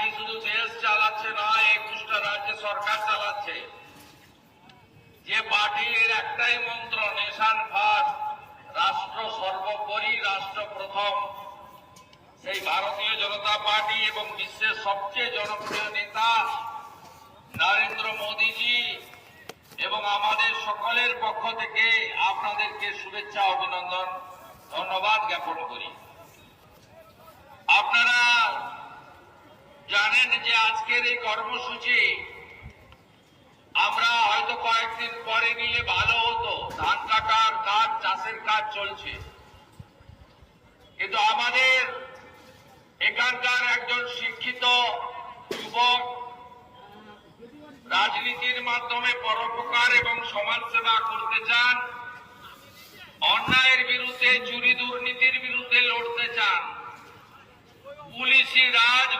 শুধু দেশ চালাচ্ছে নয় একুশটা রাজ্যে সরকার চালাচ্ছে। যে পার্টির একটাই মন্ত্র নেশান ফার্স্ট রাষ্ট্র সর্বোপরি রাষ্ট্র প্রথম। সেই ভারতীয় জনতা পার্টি এবং বিশ্বের সবচেয়ে জনপ্রিয় নেতা নরেন্দ্র মোদীজি এবং আমাদের সকলের পক্ষ থেকে আপনাদেরকে শুভেচ্ছা, অভিনন্দন, ধন্যবাদ জ্ঞাপন করি। জানেন যে আজকের এই কর্মসূচি আমরা হয়তো কয়েকদিন পরে নিলে ভালো হতো। ধান কাটার কাজ, চাষের কাজ চলছে। কিন্তু আমাদের এখানকার একজন শিক্ষিত যুবক রাজনীতির মাধ্যমে পরোপকার এবং সমাজ সেবা করতে চান, অন্যায়ের বিরুদ্ধে, চুরি দুর্নীতির বিরুদ্ধে লড়তে চান। পুলিশি রাজ